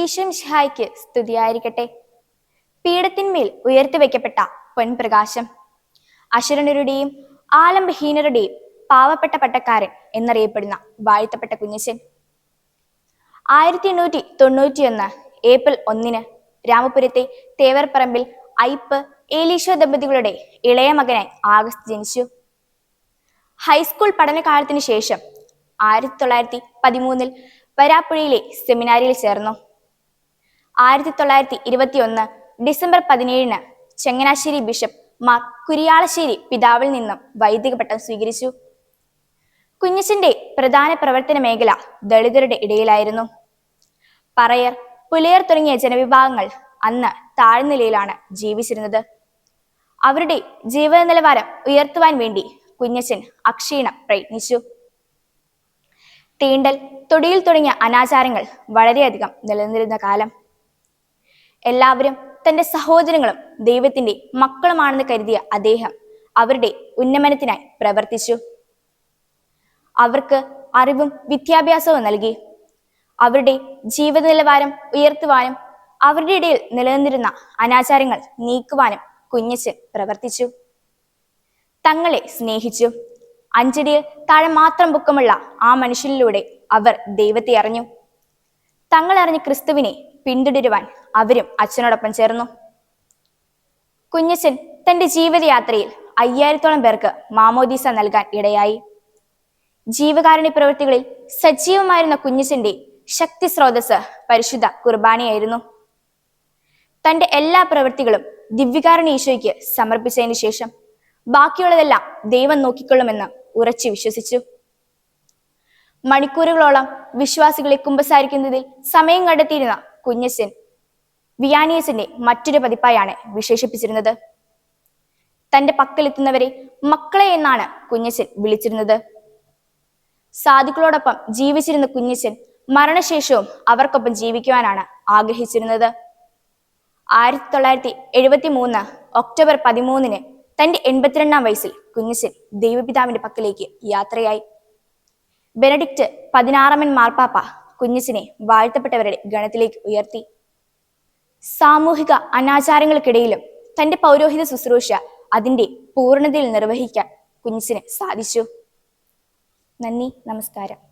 ഈശ്വം ഷായ്ക്ക് സ്തുതിയായിരിക്കട്ടെ. പീഠത്തിന്മേൽ ഉയർത്തിവെക്കപ്പെട്ട പൊൻപ്രകാശം. അശരണരുടെയും ആലംബഹീനരുടെയും പാവപ്പെട്ട പട്ടക്കാരൻ എന്നറിയപ്പെടുന്ന വാഴ്ത്തപ്പെട്ട കുഞ്ഞച്ചൻ ആയിരത്തി എണ്ണൂറ്റി തൊണ്ണൂറ്റിയൊന്ന് ഏപ്രിൽ ഒന്നിന് രാമപുരത്തെ തേവർപ്പറമ്പിൽ ഐപ്പ് ഏലീശോ ദമ്പതികളുടെ ഇളയ മകനായി ആഗസ്റ്റ് ജനിച്ചു. ഹൈസ്കൂൾ പഠനകാലത്തിന് ശേഷം ആയിരത്തി തൊള്ളായിരത്തി പതിമൂന്നിൽ വരാപ്പുഴയിലെ സെമിനാരിയിൽ ചേർന്നു. ആയിരത്തി തൊള്ളായിരത്തി ഇരുപത്തിയൊന്ന് ഡിസംബർ പതിനേഴിന് ചങ്ങനാശ്ശേരി ബിഷപ്പ് മാർ കുരിയാളശ്ശേരി പിതാവിൽ നിന്നും വൈദിക പട്ടം സ്വീകരിച്ചു. കുഞ്ഞച്ചന്റെ പ്രധാന പ്രവർത്തന മേഖല ദളിതരുടെ ഇടയിലായിരുന്നു. പറയർ പുലയർ തുടങ്ങിയ ജനവിഭാഗങ്ങൾ അന്ന് താഴ്നിലയിലാണ് ജീവിച്ചിരുന്നത്. അവരുടെ ജീവിത നിലവാരം ഉയർത്തുവാൻ വേണ്ടി കുഞ്ഞച്ചൻ അക്ഷീണം പ്രയത്നിച്ചു. തീണ്ടൽ തൊടിയിൽ തുടങ്ങിയ അനാചാരങ്ങൾ വളരെയധികം നിലനിന്നിരുന്ന കാലം. എല്ലാവരും തന്റെ സഹോദരങ്ങളും ദൈവത്തിന്റെ മക്കളുമാണെന്ന് കരുതിയ അദ്ദേഹം അവരുടെ ഉന്നമനത്തിനായി പ്രവർത്തിച്ചു. അവർക്ക് അറിവും വിദ്യാഭ്യാസവും നൽകി. അവരുടെ ജീവിത നിലവാരം ഉയർത്തുവാനും അവരുടെ ഇടയിൽ നിലനിന്നിരുന്ന അനാചാരങ്ങൾ നീക്കുവാനും കുഞ്ഞച്ചൻ പ്രവർത്തിച്ചു. തങ്ങളെ സ്നേഹിച്ചു. അഞ്ചടിയിൽ താഴെ മാത്രം പൊക്കമുള്ള ആ മനുഷ്യനിലൂടെ അവർ ദൈവത്തെ അറിഞ്ഞു. തങ്ങൾ അറിഞ്ഞ ക്രിസ്തുവിനെ പിന്തുടരുവാൻ അവരും അച്ഛനോടൊപ്പം ചേർന്നു. കുഞ്ഞച്ചൻ തന്റെ ജീവിതയാത്രയിൽ അയ്യായിരത്തോളം പേർക്ക് മാമോദീസ നൽകാൻ ഇടയായി. ജീവകാരുണ്യ പ്രവൃത്തികളിൽ സജീവമായിരുന്ന കുഞ്ഞച്ചന്റെ ശക്തി സ്രോതസ് പരിശുദ്ധ കുർബാനയായിരുന്നു. തന്റെ എല്ലാ പ്രവൃത്തികളും ദിവ്യകാരുണ്യ ഈശോയ്ക്ക് സമർപ്പിച്ചതിന് ശേഷം ബാക്കിയുള്ളതെല്ലാം ദൈവം നോക്കിക്കൊള്ളുമെന്ന് ഉറച്ചു വിശ്വസിച്ചു. മണിക്കൂറുകളോളം വിശ്വാസികളെ കുമ്പസാരിക്കുന്നതിൽ സമയം കണ്ടെത്തിയിരുന്ന കുഞ്ഞച്ചൻ വിയാനിയസിന്റെ മറ്റൊരു പതിപ്പായാണ് വിശേഷിപ്പിച്ചിരുന്നത്. തന്റെ പക്കലെത്തുന്നവരെ മക്കളെ എന്നാണ് കുഞ്ഞച്ചൻ വിളിച്ചിരുന്നത്. സാധുക്കളോടൊപ്പം ജീവിച്ചിരുന്ന കുഞ്ഞച്ചൻ മരണശേഷവും അവർക്കൊപ്പം ജീവിക്കുവാനാണ് ആഗ്രഹിച്ചിരുന്നത്. ആയിരത്തി തൊള്ളായിരത്തി എഴുപത്തി മൂന്ന് ഒക്ടോബർ പതിമൂന്നിന് തന്റെ എൺപത്തിരണ്ടാം വയസ്സിൽ കുഞ്ഞച്ചൻ ദൈവപിതാവിന്റെ പക്കലേക്ക് യാത്രയായി. ബെനഡിക്റ്റ് പതിനാറാമൻ മാർപ്പാപ്പ കുഞ്ഞച്ചനെ വാഴ്ത്തപ്പെട്ടവരുടെ ഗണത്തിലേക്ക് ഉയർത്തി. സാമൂഹിക അനാചാരങ്ങൾക്കിടയിലും തന്റെ പൗരോഹിത ശുശ്രൂഷ അതിന്റെ പൂർണതയിൽ നിർവഹിക്കാൻ കുഞ്ഞിസിന് സാധിച്ചു. നന്ദി നമസ്കാരം.